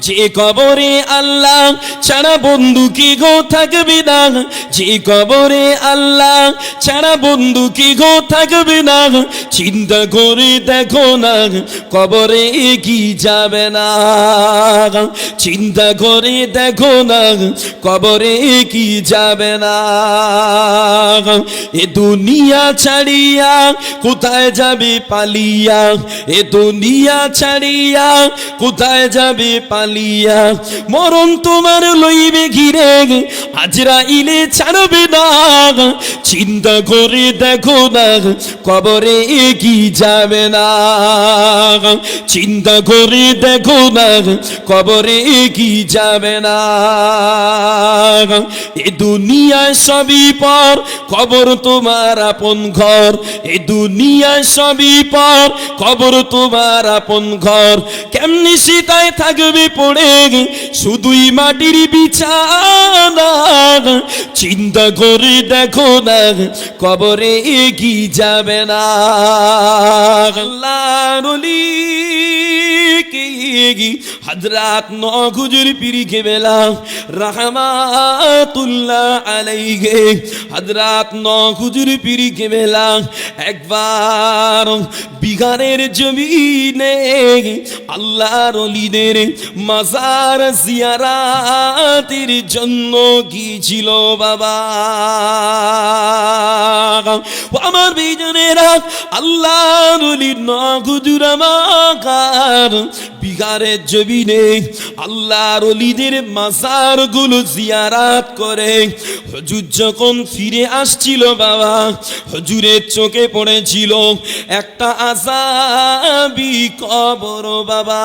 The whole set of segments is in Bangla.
যে কবরে আল্লাহ ছাড়া বন্ধু কি গো থাকবে না? যে কবরে আল্লাহ ছাড়া বন্ধু কি গো থাকবে না? চিন্তা করে দেখো না, কবরে কি যাবে না? চিন্তা করে দেখো না, কবরে কি যাবে না? এ দুনিয়া ছাড়িয়া কোথায় যাবে পালিয়া? এ দুনিয়া ছাড়িয়া কোথায় যাবে পালিয়া মরণ তোমার লইবে ঘিরে। আজরা ইলে ছাড়বে না চিন্তা করে দেখো না কবরে কি যাবে না। চিন্তা করে দেখো না কবরে কি যাবে না। এ সবই পর, কবর তোমার আপন ঘর। এ দুনিয়ায় সবই পর, কবর তোমার আপন ঘর। কেমনি সীতায় থাকবে পড়ে শুধুই মাটির বিছানা চিন্তা করে দেখো না কবরে কি যাবে না। আল্লাহর ওলি। কি হজরত নগুজুর পিরি কে বেলা রহমাতুল্লাহ আলাইহে। হজরত নগুজুর পিরি কে বেলা একবার বিহারের জমিনে আল্লাহর অলিদের মাজার জিয়ারাতের জন্য গিয়েছিল বাবা। আমার বিজনেরা, আল্লাহর অলির নগুজুর yarım বিহারের জমিনে আল্লাহর অলিদের মাজারগুলো জিয়ারাত করে। হজুর যখন ফিরে আসছিল বাবা, হজুরের চোখে পড়েছিল একটা আজাবি কবর বাবা।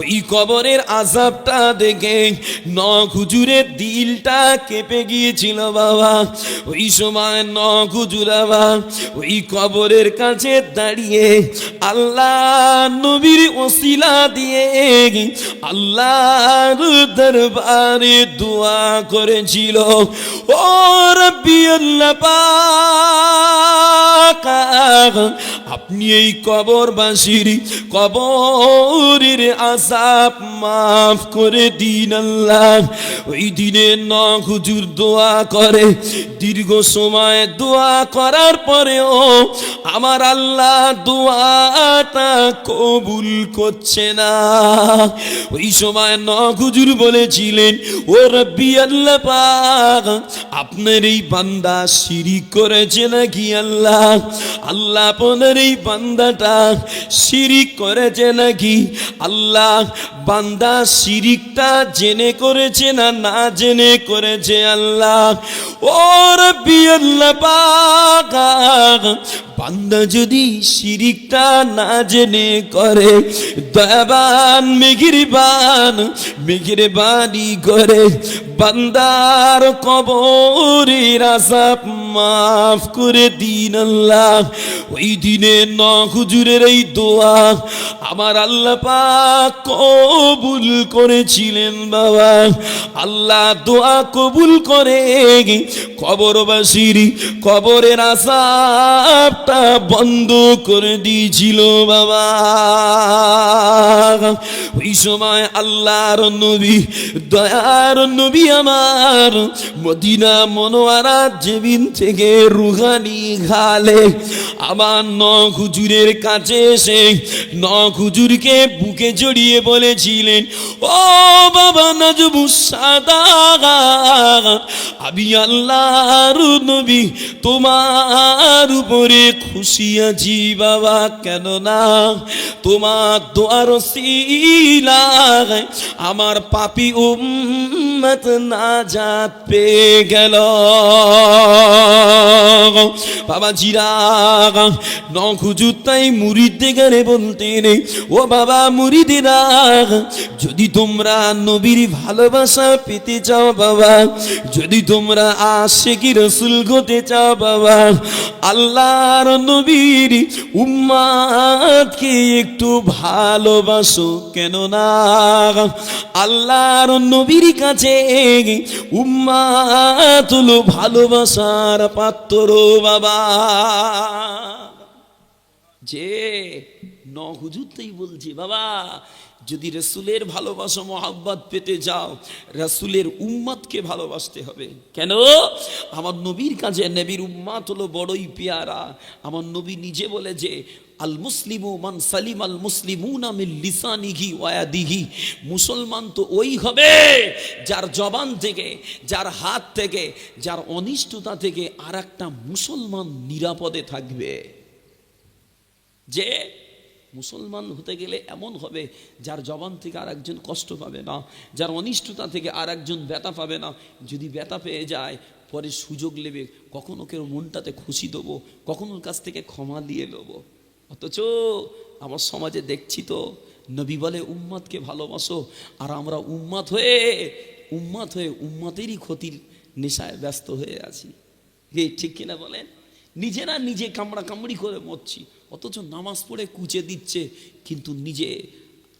ওই কবরের আজাবটা দেখে ন হুজুরের দিলটা কেঁপে গিয়েছিল বাবা। ওই সময় ন হুজুর বাবা, ওই কবরের কাছে দাঁড়িয়ে আল্লাহ নবীর ওসিলা দিয়ে আল্লাহর দরবারে দোয়া করেছিল। ও রব্বি আল্লাহ আপনি এই কবরবাসীর কবরের আসাব মাফ করে দিন আল্লাহ। ওই দিনে ন হুজুর দোয়া করে, দীর্ঘ সময় দোয়া করার পরেও আমার আল্লাহ দোয়াটা কবুল করছে না। ওই সময় ন বলেছিলেন, ও রব্বি আল্লাহ পাক, আপনার এই বান্দা শিরিক করেছে নাকি আল্লাহ? আল্লাহ আপনার এই বান্দাটা শিরিক করেছে নাকি? আল্লাহ বান্দা শিরিকটা জেনে করেছে না না জেনে করেছে আল্লাহ? ও রব্বি আল্লাহ পাক বান্দা যদি শিরিকটা না জেনে করে দয়াবান মেঘির বান মেঘির বানি করে বান্দার কবরের আসাব মাফ করে দিন আল্লাহ। ওই দিনে ন হুজুরের এই দোয়া আমার আল্লাহ পাক কবুল করেছিলেন বাবা। আল্লাহ দোয়া কবুল করে কবরবাসীর কবরের আসাবটা বন্ধ করে দিয়েছিল বাবা। ওই সময় আল্লাহর নবী, দয়ার নবী আমার মদিনা মনোয়ারা জেবিন থেকে রুহানি ঘালে। আমার ন হুজুরের কাছে এসে ন হুজুরকে বুকে জড়িয়ে বলেছিলেন, ও বাবা নাজবু সাদা আমি আল্লাহর নবী, তোমার উপরে খুশি আছি বাবা কেন না তোমার দোয়ার শিলায় আমার পাপি উম্মত নাজাত পেয়ে গেল। বাবা জিরা গেলে বলতেন ও বাবা মুরিদেরা যদি তোমরা নবীর ভালোবাসা পেতে চাও বাবা, যদি তোমরা আশেকি রসুল হতে চাও বাবা, আল্লাহর নবীর উম্মাদকে একটু ভালোবাসো কেন না আল্লাহর নবীর কাছে উম্মাত হলো ভালোবাসার পাত্র বাবা। যে ন হুজুরতেই বলছি বাবা যদি রসুলের ভালোবাসা, মোহাব্বত পেতে যাও, রসুলের উম্মাদকে ভালোবাসতে হবে। কেন? আমার নবীর কাছে নবীর উম্মাত হলো বড়ই পেয়ারা। আমার নবী নিজে বলে যে, আল মুসলিমু মান সালিম আল মুসলিমুন আমিল লিসানিহি মুসলমান তো ওই হবে যার জবান থেকে, যার হাত থেকে, যার অনিষ্টতা থেকে আর মুসলমান নিরাপদে থাকবে। যে মুসলমান হতে গেলে এমন হবে, যার জবান থেকে আর একজন কষ্ট পাবে না, যার অনিষ্টতা থেকে আর একজন ব্যথা পাবে না। যদি ব্যথা পেয়ে যায়, পরে সুযোগ নেবে, কখনো কেউ মনটাতে খুশি দেবো, কখনো কাছ থেকে ক্ষমা দিয়ে দেবো। অথচ আমার সমাজে দেখছি তো, নবী বলে, উম্মাদকে ভালোবাসো। আর আমরা উম্মাদ হয়ে উম্মাদ হয়ে উম্মাদেরই ক্ষতির নেশায় ব্যস্ত হয়ে আছি। হে ঠিক কিনা বলেন? নিজেরা নিজে কামড়া কামড়ি করে মরছি। অথচ নামাজ পড়ে কুচে দিচ্ছে, কিন্তু নিজে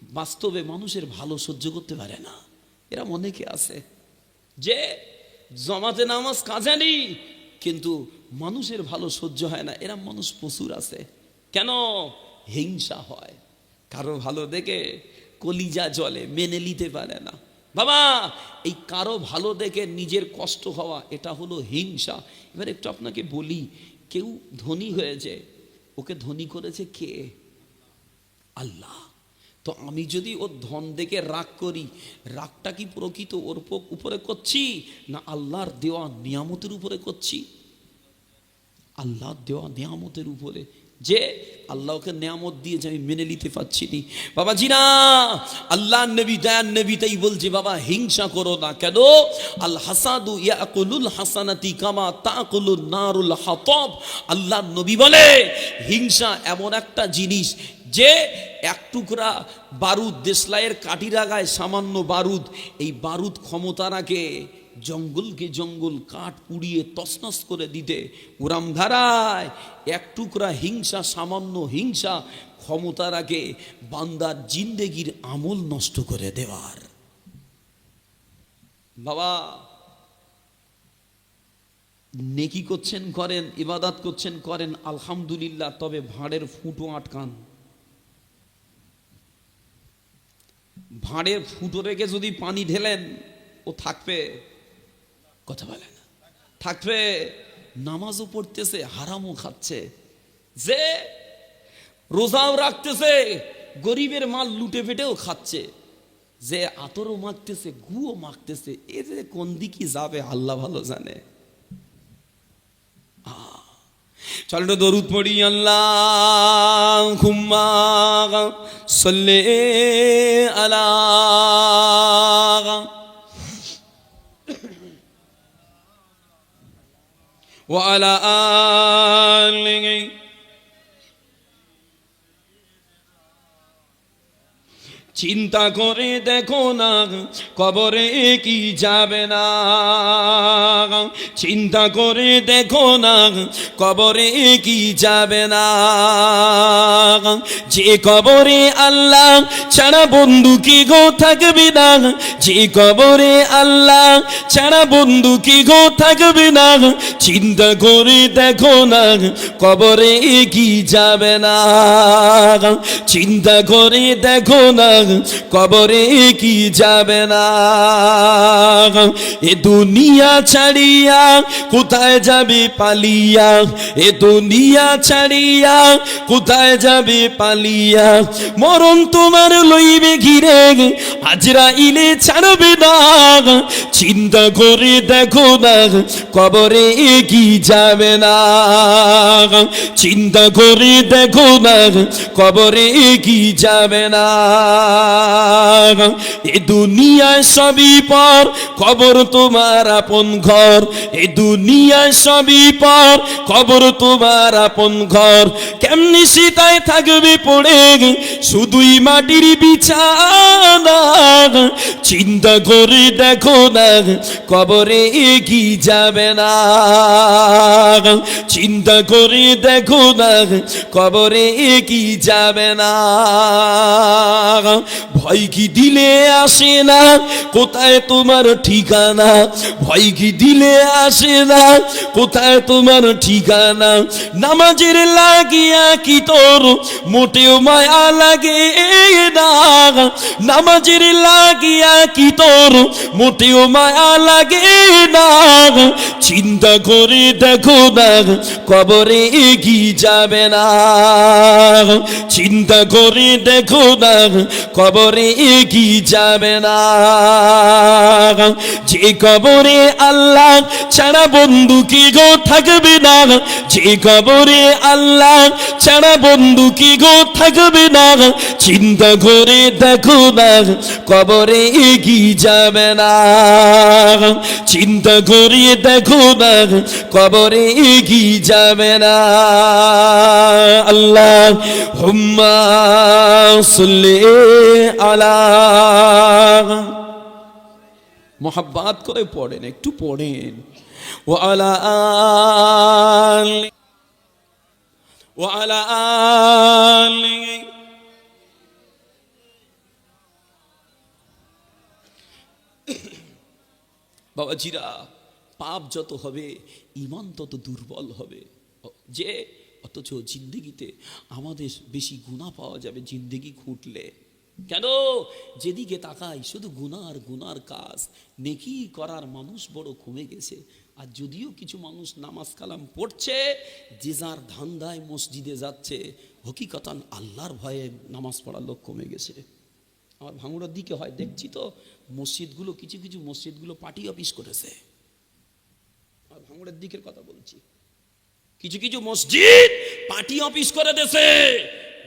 বাস্তবে মানুষের ভালো সহ্য করতে পারে না। এরা অনেকে আছে যে জমাতে নামাজ কাজে নেই, কিন্তু মানুষের ভালো সহ্য হয় না। এরা মানুষ প্রচুর আছে। কেন? হিংসা হয়। কারও ভালো দেখে কলিজা জলে মেনে নিতে পারে না। বাবা, এই কারও ভালো দেখে নিজের কষ্ট হওয়া, এটা হলো হিংসা। এবার একটু আপনাকে বলি, কেউ ধনী হয়েছে ওকে ধনী করেছে কে? আল্লাহ। তো আমি যদি ওর ধন দেখে রাগ করি, রাগটা কি প্রকৃত ওর উপরে করছি না আল্লাহর দেওয়া নিয়ামতের উপরে করছি? আল্লাহর দেওয়া নিয়ামতের উপরে যে আল্লাহকে নিয়ামত দিয়েছে, আমি মেনে নিতে পারছি নি। বাবাজি না আল্লাহ নবী দয়ান নবী তাই বলছে, বাবা হিংসা করো না কেন? আল হাসাদু ইয়াকুলুল হাসানাতি কামা তাকুলুন নারুল হাতব। আল্লাহ নবী বলে, হিংসা এমন একটা জিনিস যে এক টুকরা বারুদ দেশলাইয়ের কাঠি রাগায় সামান্য বারুদ, এই বারুদ ক্ষমতা রাখে। জঙ্গলকে জঙ্গল কাঠ পুড়িয়ে তসনস করে দিতে উরাম ধারায় এক টুকরা হিংসা, সামান্য হিংসা ক্ষমতা রাখে বান্দার জিন্দেগির আমল নষ্ট করে দেওয়ার। বাবা, নেকি করছেন, করেন, ইবাদাত করছেন, করেন, আলহামদুলিল্লাহ, তবে ভাঁড়ের ফুটো আটকান। ভাঁড়ের ফুটো রেখে যদি পানি ঢেলেন, ও থাকবে। কথা বলে না। থাকবে নামাজও পড়তেছে, হারামও খাচ্ছে। যে রোজাও রাখতেছে, গরিবের মাল লুটে পেটেও খাচ্ছে। যে আতরও মাখতেছে, গুও মাখতেছে, এ যে কোন দিকে যাবে, আল্লাহ ভালো জানে। চল দরুদ পড়ি আল্লাহ খুম্মা সল্লে আলা وعلى آله চিন্তা করে দেখো না, কবরে কি যাবে না। চিন্তা করে দেখো না, কবরে কি যাবে না। যে কবরে আল্লাহ ছাড়া বন্ধু কি গো থাকবে না? যে কবরে আল্লাহ ছাড়া বন্ধু কি গো থাকবে না? চিন্তা করে দেখো না, কবরে কি যাবে না। চিন্তা করে দেখো না কবরে কি যাবে না? এ দুনিয়া ছাড়িয়া কোথায় যাবে পালিয়া? এ দুনিয়া ছাড়িয়া কোথায় যাবে পালিয়া? মরণ তোমার লইবে ঘিরে আজরা ইলে ছাড়বে না। চিন্তা করে দেখো না, কবরে কি যাবে না। চিন্তা করে দেখো না, কবরে কি যাবে না। এ দুনিয়ায় সবই পর কবর তোমার আপন ঘর। এ দুনিয়ায় সবই পর কবর তোমার আপন ঘর। কেমনি সীতায় থাকবে পড়ে শুধুই মাটির বিছানা। চিন্তা করে দেখো না, কবরে কি যাবে না। চিন্তা করে দেখো না, কবরে কি যাবে না। ভয় কি দিলে আসে না? কোথায় তোমার ঠিকানা? ভয় কি দিলে আসে না? কোথায় তোমার ঠিকানা? নামাজের লাগিয়া কি তোর? মোটেও মায়া লাগে না নামাজের লাগিয়া কি তোর? মোটেও মায়া লাগে না চিন্তা করে দেখো না, কবরে এগিয়ে যাবে না। চিন্তা করে দেখো না কবরে এগিয়ে যাবে না। যে কবরে আল্লাহ ছাড়া বন্ধু কি গো থাকবে না? যে কবরে আল্লাহ ছাড়া বন্ধু কি গো থাকবে না? চিন্তা করে দেখো না, কবরে এগিয়ে যাবে না। চিন্তা করে দেখো না, কবরে এগিয়ে যাবে না। আল্লাহ, হুম্মা, সুল্লে আলা মোহাব্বাত করে পড়েন, একটু পড়েন। ও আলা ও আলা বাবাজিরা, পাপ যত হবে ইমান তত দুর্বল হবে। যে, অথচ জিন্দিগিতে আমাদের বেশি গুণা পাওয়া যাবে, জিন্দিগি খুঁটলে। কেন? যেদিকে তাকাই, শুধু গুনার গুনার কাজ। নেকি করার মানুষ বড় কমে গেছে। আর যদিও কিছু মানুষ নামাজ কালাম পড়ছে, যে যার ধান্দায় মসজিদে যাচ্ছে, হকিকতান আল্লাহর ভয়ে নামাজ পড়ার লোক কমে গেছে। আমার ভাঙড়ার দিকে হয়, দেখছি তো মসজিদগুলো, কিছু কিছু মসজিদগুলো পার্টি অফিস করেছে। আর ভাঙড়ের দিকের কথা বলছি। কিছু কিছু মসজিদ পার্টি অফিস করে দেছে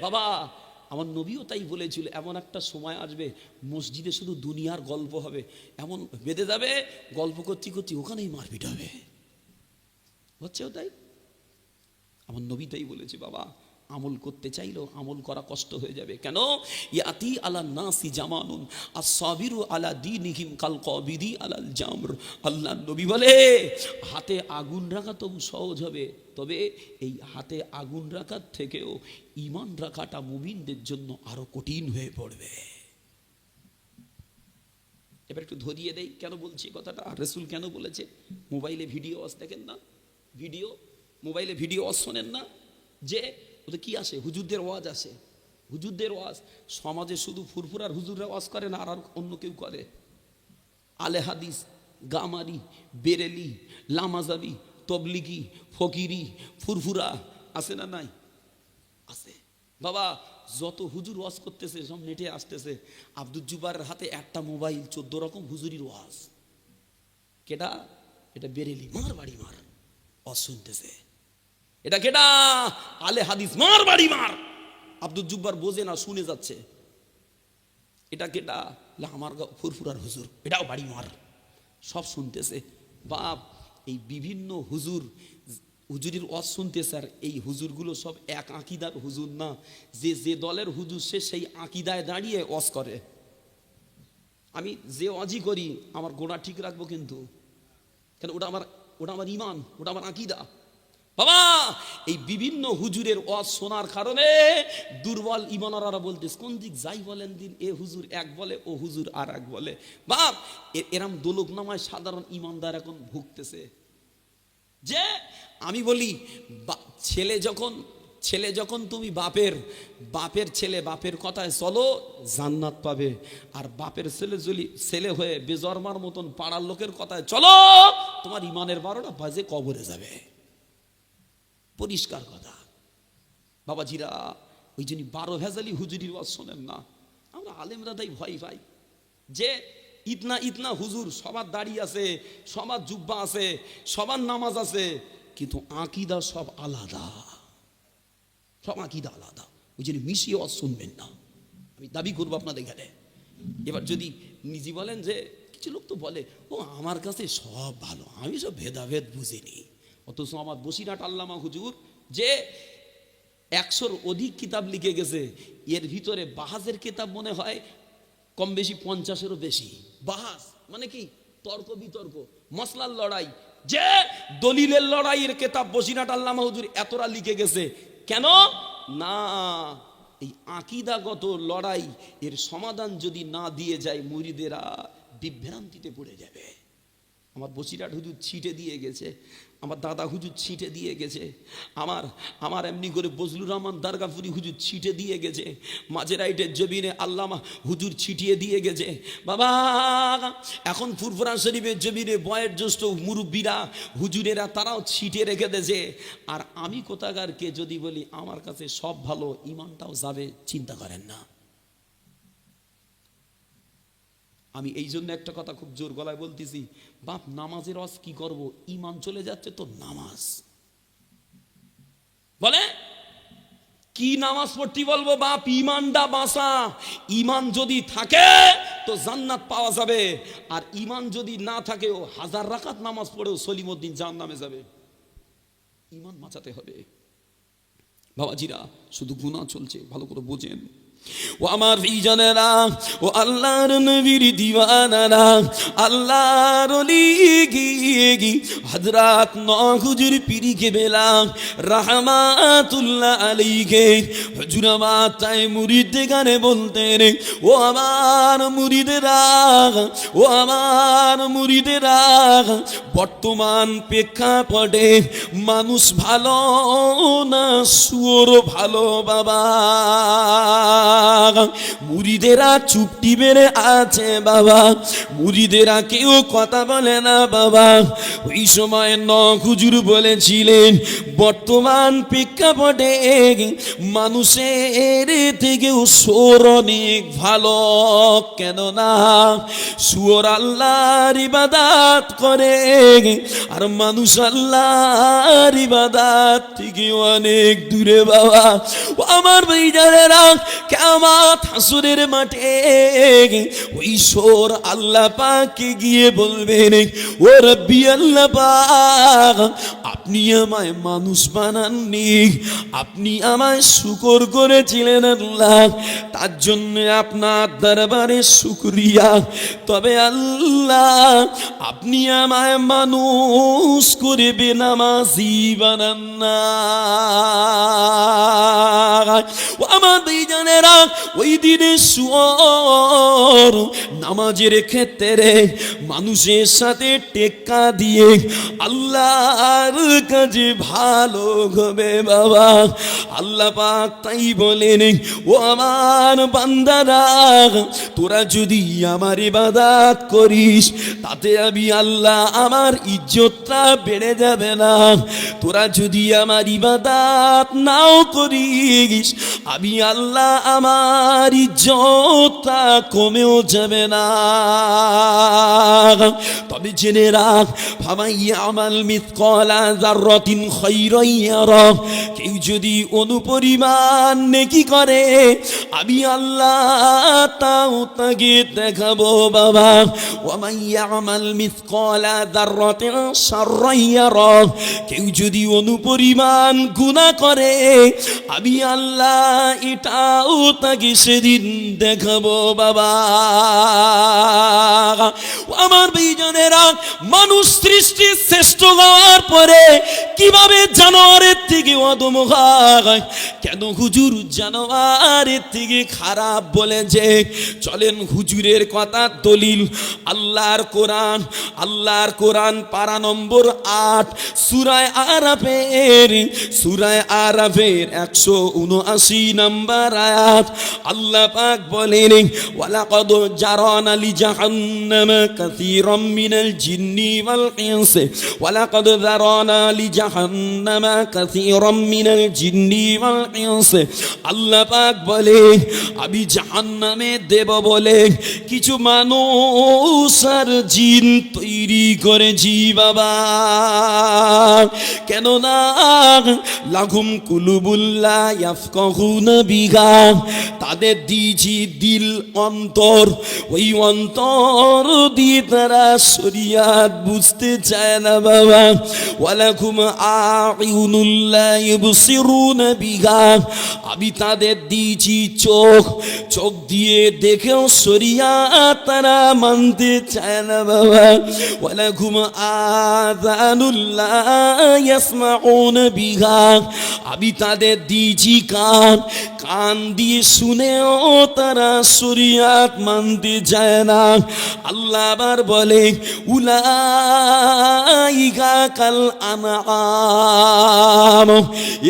বাবা আমার নবীও তাই বলেছিল, এমন একটা সময় আসবে, মসজিদে শুধু দুনিয়ার গল্প হবে, এমন বেঁধে যাবে, গল্প করতে করতে ওখানেই মারপিট হবে। হচ্ছেও তাই? আমার নবী তাই বলেছে, বাবা আমল করতে চাইলেও আমল করা কষ্ট হয়ে যাবে। কেন? ইয়াতি আলা নাসি জামানুন আর সাবিরু আলা দিনিহিম কাল কবিদি আলাল জামর। আল্লাহ নবী বলে, হাতে আগুন রাখা তবু সহজ হবে, তবে এই হাতে আগুন রাখার থেকেও ইমান রাখাটা মুমিনদের জন্য আরও কঠিন হয়ে পড়বে। এবার একটু ধরিয়ে দেই, কেন বলছি কথাটা? আর রসুল কেন বলেছে? মোবাইলে ভিডিও ওয়াজ দেখেন না? ভিডিও? মোবাইলে ভিডিও ওয়াজ শোনেন না? যে ওতে কি আসে? হুজুরদের ওয়াজ আসে। হুজুরদের ওয়াজ। সমাজে শুধু ফুরফুরার হুজুররা ওয়াজ করে না, আর অন্য কেউ করে। আলে হাদিস, গামারি, বেরেলি, লামাজাবি, তবলিগি, ফকিরি, ফুরফুরা আছে না নাই? আছে বাবা, যত হুজুর ওয়াজ করতেছে, সব নেটে আসতেছে। আব্দুল জুবারের হাতে একটা মোবাইল, চোদ্দ রকম হুজুরির ওয়াজ। কেটা এটা বেরেলি। মার বাড়ি মার। ওয়াজ শুনতেছে। এটা কেটা আলে হাদিস, মার বাড়ি মার। আব্দুল জুব্বার বোঝে না, শুনে যাচ্ছে। এটা কেটা আমার ফুরফুরার হুজুর, এটাও বাড়ি মার। সব শুনতেছে। বাপ, এই বিভিন্ন হুজুর, হুজুরির ওয়াজ শুনতেছে আর এই হুজুরগুলো সব এক আঁকিদার হুজুর না। যে যে দলের হুজুর, সে সেই আঁকিদায় দাঁড়িয়ে ওয়াজ করে। আমি যে ওয়াজই করি, আমার গোড়া ঠিক রাখব কিন্তু। কেন, ওটা আমার ওটা আমার ইমান, ওটা আমার আকিদা। বাবা, এই বিভিন্ন হুজুরের ওয়াজ শোনার কারণে দুর্বল ইমানারা বলতেছে, কোন দিক যাই বলেন দিন, এ হুজুর এক বলে, ও হুজুর আর এক বলে। বাপ এরম দোলক নামায় সাধারণ ইমানদার এখন ভুগতেছে। যে, আমি বলি ছেলে যখন ছেলে যখন তুমি বাপের বাপের ছেলে বাপের কথায় চলো, জান্নাত পাবে। আর বাপের ছেলে যদি ছেলে হয়ে বেজরমার মতন পাড়ার লোকের কথায় চলো, তোমার ইমানের বারোটা বাজে কবরে যাবে। পরিষ্কার কথা। বাবাজিরা, ওই জন্য বারো ভেজালি হুজুরির ওয়াজ শোনেন না। আমরা আলেমরা তাই ভয় পাই। যে ইতনা ইতনা হুজুর, সবার দাড়ি আছে, সবার জুব্বা আছে, সবার নামাজ আছে, কিন্তু আকিদা সব আলাদা। সব আকিদা আলাদা। ওই জন্য মিশিয়ে ওয়াজ শুনবেন না। আমি দাবি করব আপনাদের এখানে। এবার যদি নিজে বলেন যে, কিছু লোক তো বলে, ও, আমার কাছে সব ভালো। আমি সব ভেদাভেদ বুঝিনি। অথচ আমার বসিরাট আল্লামা হুজুর যে একশোর অধিক কিতাব লিখে গেছে, এর ভিতরে বাহাজের কিতাব মনে হয় কম বেশি পঞ্চাশেরও বেশি। বাহাজ মানে কি? তর্ক বিতর্ক মশলার লড়াই। যে দলিলের লড়াইয়ের কেতাব বসিরাট আল্লামা হুজুর এতটা লিখে গেছে, কেন? না, এই আকিদাগত লড়াই এর সমাধান যদি না দিয়ে যায়, মুরিদেরা বিভ্রান্তিতে পড়ে যাবে। আমার বসিরাট হুজুর ছিটে দিয়ে গেছে, আমার দাদা হুজুর ছিটে দিয়ে গেছে, আমার আমার এমনি করে বজলুর রহমান দারগাপুরি হুজুর ছিটে দিয়ে গেছে, মাঝে রাইটের জমিনে আল্লামা হুজুর ছিটিয়ে দিয়ে গেছে। বাবা, এখন ফুরফুরা শরীফের জমিনে বয়ের জ্যেষ্ঠ মুরব্বীরা, হুজুরেরা তারাও ছিটে রেখে দেছে। আর আমি কোথাকারকে যদি বলি, আমার কাছে সব ভালো, ইমানটাও যাবে, চিন্তা করেন না। আমি এই জন্য একটা কথা খুব জোর গলায় বলতেছি, বাপ, নামাজের রস কি করব? ইমান চলে যাচ্ছে তো নামাজ। বলে? কি নামাজ পড়তে বলব বাপ? ইমানটা বাসা ইমান যদি থাকে, তো জান্নাত পাওয়া যাবে। আর ইমান যদি না থাকে, ও হাজার রাকাত নামাজ পড়েও সলিমুদ্দিন জাহান নামে যাবে। ইমান বাঁচাতে হবে। বাবাজিরা, শুধু গুণা চলছে, ভালো করে বোঝেন। ও আমার ভিজনেরা ও আল্লাহর নবীর দিওয়ানারা, আল্লাহর অলি গিয়ে গি হজরত নহুজুর পিরি কে বেলা রহমাতুল্লাহ আলীকে হুজুর আমার তাই মুরিদ গানে বলতেন, ও আমার মুরিদেরা, ও আমার মুরিদেরা, বর্তমান প্রেক্ষাপটে মানুষ ভালো না সুর ভালো বাবা। মুড়িদেরা চুপটি বেড়ে আছে বাবা। মুড়িদেরা কেউ কথা বলে না বাবা। ওই সময় ন হুজুর বলেছিলেন, বর্তমান প্রেক্ষাপটে মানুষের থেকেও সোর অনেক ভালো। কেননা সুর আল্লাহর ইবাদাত করে আর মানুষ আল্লাহর ইবাদাত থেকে অনেক দূরে বাবা। আমার ভাইজানেরা কেমাত হাসুরের মাঠে ওই আল্লাহ পাকে গিয়ে বলবেন, ও রব্বি আল্লাহ পাক, আপনি আমায় মানুষ বানাননি, আপনি আমায় শুকর করেছিলেন আল্লাহ, তার জন্য আপনার দরবারে শুক্রিয়া। তবে আল্লাহ, আপনি আমায় মানুষ করে বেনামাজি বানান না। আমার দুইজনেরা ওই দিনে সুয়র নামাজের ক্ষেত্রে মানুষের সাথে টেক্কা দিয়ে আল্লাহর কাজে ভালো হবে বাবা। আল্লাহ পাক তাই বলেন, ও আমার বান্দারা, তোরা যদি আমার ইবাদাত করিস, তাতে আমি আল্লাহ আমার ইজ্জতটা বেড়ে যাবে না। তোরা যদি আমার ইবাদাত নাও করিস, আমি আল্লাহ আমার ইজ্জতটা কমেও যাবে না। তবে জেনে রাখ ভাবাই আমাল মিথকলা জাররাতিন খৈরাইয়ারা কেউ যদি অনুপরিমাণ নেকি করে, আমি আল্লাহ তাও তাকে দেখাবো বাবা। ওয়ামাইয়া আমাল মিথকলা জাররাতিন শাররাইয়ারা কেউ যদি অনুপরিমাণ গুনাহ করে, আমি আল্লাহ এটাও তাকে সেদিন দেখাবো বাবা। আমার বেজনেরা, মানুষ সৃষ্টি শ্রেষ্ঠ হওয়ার পরে কীভাবে জানোয়ারের থেকে অদম কেন হুজুর জানোয়ারের থেকে খারাপ বলেছে চলেন হুজুরের কথা দলিল, আল্লাহর কোরআন আল্লাহর কোরআন পারা নম্বর আট, সুরায় আরাফের সুরায় আরাফের একশো উনআশি নম্বর আয়াত, আল্লাহ পাক বলেন, ওয়ালাকাদ জারানা মিনাল জিন্নি ওয়াল ইনস ওয়ালাকাদ জারানা লি জাহান্নাম কাসীরাম মিনাল জিন্নি ওয়াল ইনস আল্লাহ পাক বলে, আমি জাহান্নামে দেব বলে কিছু মানুষ আর জিন তৈরি করেছি বাবা। কেননা লাঘুম কুলুবুল্লাহ ইয়াফকাহুনা বিঘা তাদের দিয়েছি দিল অন্তর ওই অন্তর দিয়ে তারা শরিয়াত বুঝতে চায় না বাবা। ওয়ালাকুম আইউনুল্লাহ ইবসিরুনা আমি তাদের দিয়েছি চোখ। চোখ দিয়ে দেখেও শরিয়াত তারা মানতে চায় না বাবা। ওয়ালাকুম আযানুল্লাহ ইয়াসমাউনা বিঘা আমি তাদের দিয়েছি কান। কান দিয়ে শুনেও তারা শরিয়াত মানতে যায় না। আল্লাহ আবার বলে, উলাইকা কাল আনাম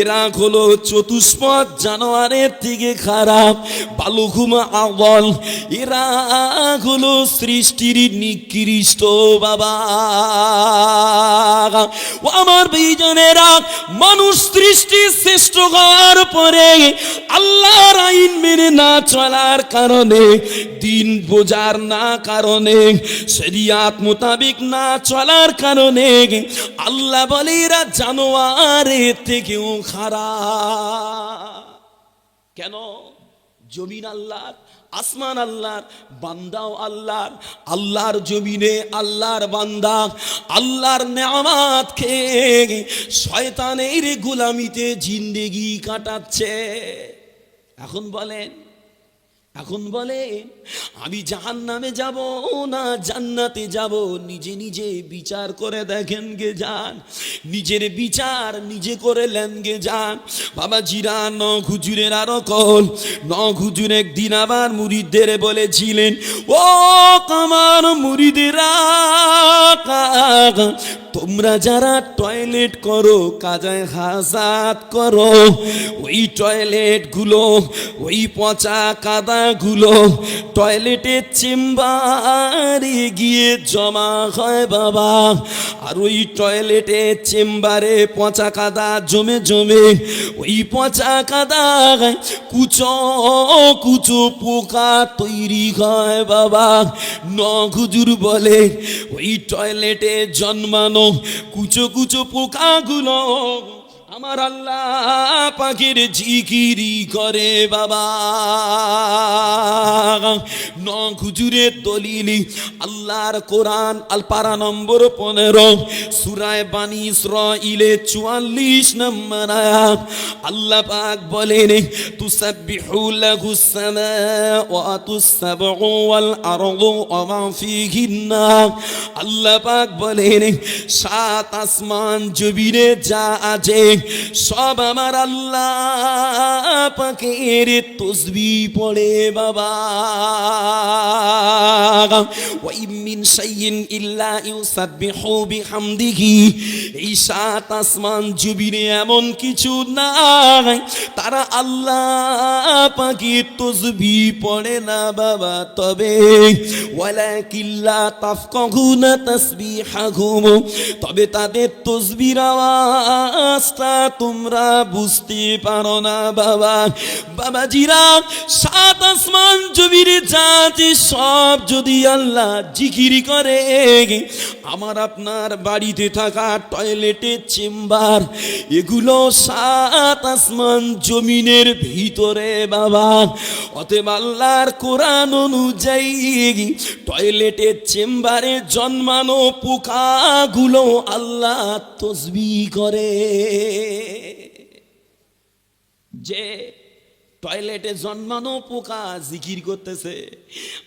এরা হলো চতুষ্পদ জানোয়ারের থেকে খারাপ, বালুঘুম আবল এরা হলো সৃষ্টির নিকৃষ্ট বাবা। ও আমার বিজনেরা, মানুষ সৃষ্টি শ্রেষ্ঠ হওয়ার পরে আল্লাহর আইন মেনে না চলার কারণে দিন বোঝার না কারণে, শরিয়াত মোতাবিক না চলার কারণে, আল্লাহ বলে, এরা জানোয়ারের থেকেও খারাপ। কেন? জমিন আল্লাহর, আসমান আল্লাহর, বান্দাও আল্লাহর আল্লাহর জমিনে আল্লাহর বান্দা, আল্লাহর নেয়ামাত খেয়ে শয়তানের গোলামিতে জিন্দেগি কাটাচ্ছে। এখন বলেন এখন বলে, আমি জাহান নামে যাব না জান্নাতে যাব? নিজে নিজে বিচার করে দেখেন গে যান। নিজের বিচার নিজে করে লেন গে যান। বাবা জিরা ন হুজুরের আরও কল ন হুজুর একদিন আবার মুরিদদের বলেছিলেন, ও কামার মুরিদেরা তোমরা যারা টয়লেট করো, কাজায় হাজাত করো, ওই টয়লেটগুলো, ওই পচা কাদা গুলো টয়লেটের চেম্বারে গিয়ে জমা হয় বাবা। আর ওই টয়লেটের চেম্বারে পচা কাদা জমে জমে, ওই পচা কাদা কুচো কুচো পোকা তৈরি হয় বাবা। নখুজুর বলে ওই টয়লেটে জন্মানো কুচো কুচো পোকাগুলো আমার আল্লাহ পাখির জিকিরি করে বাবা। ন খুজুরের দলিলি, আল্লাহর কোরআন, আলপারা নম্বর পনেরো, সুরায় বানি ইসরাইলে চুয়াল্লিশ নম্বর আল্লাহ পাক বলেন, তুসাব্বিহু লাহু আল্লাহ পাক বলেন, সাত আসমান জমিনে যা আছে সব আমার আল্লাহ পাকের তসবি পড়ে, বাবা। ওয়াই মিন শাইইন ইল্লা ইউসাব্বিহু বিহামদিহি। এই সাত আসমান জমিনে এমন কিছু নাই। তারা আল্লাহ পাকের তসবি পড়ে না, বাবা। তবে ওয়ালাকিল্লা তাফকাহুনা তাসবিহাহুম। তবে তাদের তসবির আওয়াজটা তোমরা বুঝতে পারো না, বাবা। বাবাজিরা, সাত আসমান জমিরে যাতে সব যদি আল্লাহ জিকিরি করে, আমার আপনার বাড়িতে থাকা টয়লেটের চেম্বার, এগুলো সাত আসমান জমিনের ভিতরে, বাবা। অতএব আল্লাহর কোরআন অনুযায়ী টয়লেটের চেম্বারে জন্মানো পোকাগুলো আল্লাহ তসবি করে। যে টয়লেটে জন্মানো পোকা জিকির করতেছে।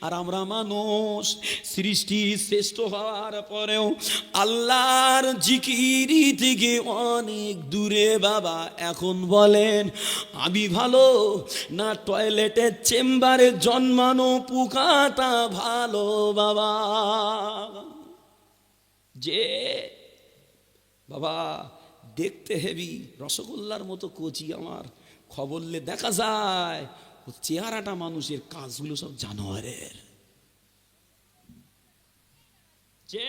আর আমরা মানুষ, সৃষ্টি শ্রেষ্ঠ হওয়ার পরেও আল্লাহর জিকিরি থেকে অনেক দূরে বাবা। এখন বলেন, আমি ভালো না টয়লেটের চেম্বারে জন্মানো পোকাটা ভালো বাবা? যে বাবা, দেখতে হেবি রসগোল্লার মতো কচি আমার। খবরলে দেখা যায়, ও চেহারাটা মানুষের কাজগুলো সব জানোয়ারের। যে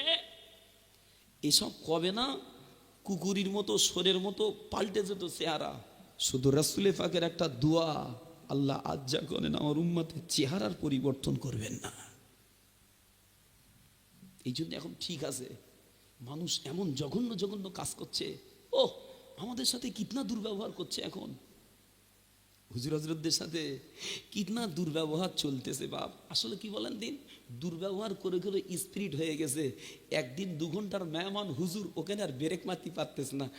এসব কবে না কুকুরির মতো সোরের মতো পাল্টে যেত চেহারা। শুধু রাসুলে ফাঁকের একটা দোয়া, আল্লাহ আজ যা করেন আমার উম্মাতে চেহারার পরিবর্তন করবেন না। এই জন্য এখন ঠিক আছে, মানুষ এমন জঘন্য জঘন্য কাজ করছে ও আমাদের সাথে কিতনা দুর্ব্যবহার করছে এখন। হুজুর হজরতদের সাথে কিতনা দুর্ব্যবহার চলতেছে বাপ। আসলে কি বলেন দিন? দুর্ব্যবহার করে করে স্পিরিট হয়ে গেছে। একদিন দু ঘণ্টার মেহমান হুজুর, ওখানে আর ব্রেক মারতে পারতেছে না।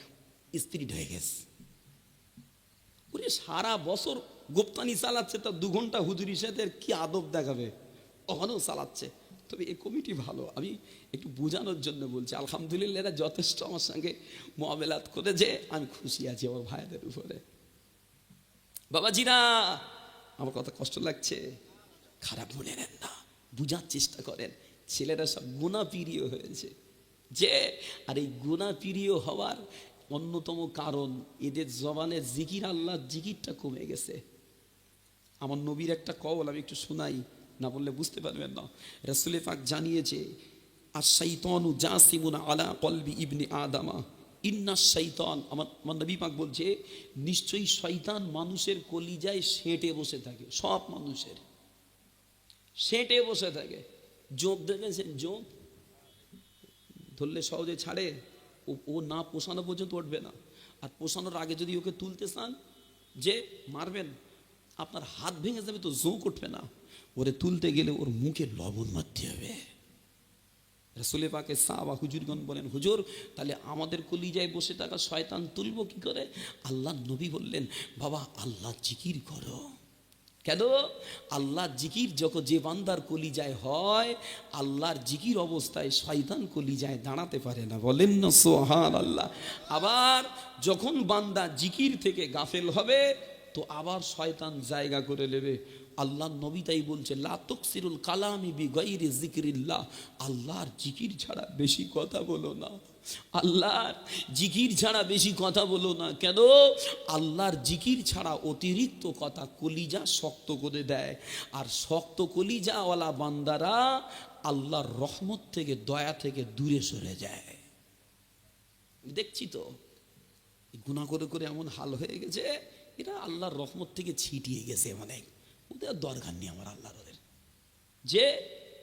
স্পিরিট হয়ে গেছে। ওরে সারা বছর গোপ্তানি চালাচ্ছে, তা দু ঘণ্টা হুজুরির সাথে কি আদব দেখাবে? ওখানেও চালাচ্ছে। তবে এই কমিটি ভালো। আমি একটু বোঝানোর জন্য বলছি, আলহামদুলিল্লাহ এরা যথেষ্ট আমার সঙ্গে মোয়াবেলাত করে যে আমি খুশি আছি আমার ভাইদের উপরে। বাবাজিরা আমার কথা কষ্ট লাগছে। খারাপ মনে নেন না। বুঝার চেষ্টা করেন। ছেলেরা সব গুণা প্রিয় হয়েছে। যে, আর এই প্রিয় হওয়ার অন্যতম কারণ এদের জবানের জিকির আল্লাহ জিকিরটা কমে গেছে। আমার নবীর একটা কবল আমি একটু শোনাই, না বললে বুঝতে পারবেন না। রসুলে পাক জানিয়েছে আর শৈতনু জাসিমুন আলা কলবি ইবনি আদামা। ইন্না শৈতান আমার আমার নবী পাক বলছে, নিশ্চয়ই শৈতান মানুষের কলিজায় সেঁটে বসে থাকে, সব মানুষের। সেঁটে বসে থাকে। জোঁক দেখেছেন? জোঁক? ধরলে সহজে ছাড়ে। ও না পোষানো পর্যন্ত উঠবে না। আর পোষানোর আগে যদি ওকে তুলতে চান, যে মারবেন, আপনার হাত ভেঙে যাবে তো জোঁক উঠবে না। ওরে তুলতে গেলে ওর মুখে লবণ মারতে হবে। রসুলে পাকে সাবা হুজুরগণ বলেন, হুজুর, তাহলে আমাদের কলিজায় বসে থাকা শয়তান তুলব কি করে? আল্লাহ নবী বললেন, বাবা, আল্লাহ জিকির করো। কেন? আল্লাহ জিকির যখন যে বান্দার কলিজায় হয়, আল্লাহর জিকির অবস্থায় শয়তান কলিজায় দাঁড়াতে পারে না। বলেন না সোহান আল্লাহ আবার যখন বান্দা জিকির থেকে গাফেল হবে, তো আবার শয়তান জায়গা করে নেবে। আল্লাহ নবী তাই বলছে লাতক সিরুল কালামি বি গৈরে জিকিরিল্লাহ আল্লাহর জিকির ছাড়া বেশি কথা বলো না। আল্লাহর জিকির ছাড়া বেশি কথা বলো না। কেন? আল্লাহর জিকির ছাড়া অতিরিক্ত কথা কলিজা শক্ত করে দেয়। আর শক্ত কলিজাওয়ালা বান্দারা আল্লাহর রহমত থেকে, দয়া থেকে দূরে সরে যায়। দেখছি তো গুণা করে করে এমন হাল হয়ে গেছে, এরা আল্লাহর রহমত থেকে ছিটিয়ে গেছে অনেক। ওদের দরকার নেই আমার আল্লাহর ওদের। যে,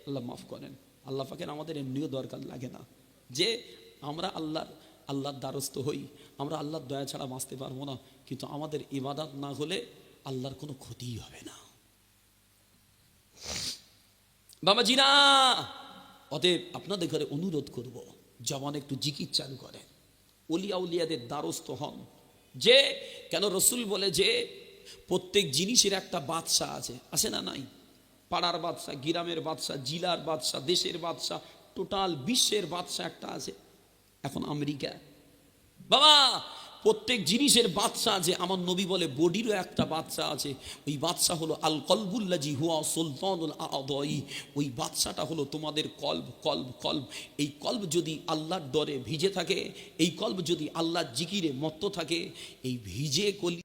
আল্লাহ মাফ করেন, আল্লাহ পাকের আমাদের এমনিও দরকার লাগে না। যে, আমরা আল্লাহর আল্লাহর দ্বারস্থ হই, আমরা আল্লাহর দয়া ছাড়া বাঁচতে পারব না, কিন্তু আমাদের ইবাদত না হলে আল্লাহর কোনো ক্ষতিই হবে না। বাবাজি না! অতএব আপনাদের ঘরে অনুরোধ করব, জবান একটু জিকির চালু করেন। অলিয়া উলিয়াদের দ্বারস্থ হন। যে, কেন রসুল বলে যে প্রত্যেক জিনিসের একটা বাদশা আছে। আছে না নাই? পাড়ার বাদশা, গ্রামের বাদশা, জিলার বাদশা, দেশের বাদশা, টোটাল বিশ্বের বাদশা একটা আছে। এখন আমেরিকা। বাবা, প্রত্যেক জিনিসের বাদশা আছে। আমার নবী বলে, বডিরও একটা বাদশা আছে। ওই বাদশা হলো আল কলবুল্লাজি হুয়া সুলতানুল আদয়ী ওই বাদশাটা হলো তোমাদের কল্ব কল্ব কল্ব। এই কল্ব যদি আল্লাহর ডরে ভিজে থাকে, এই কল্ব যদি আল্লাহর জিকিরে মত্ত থাকে, এই ভিজে কলি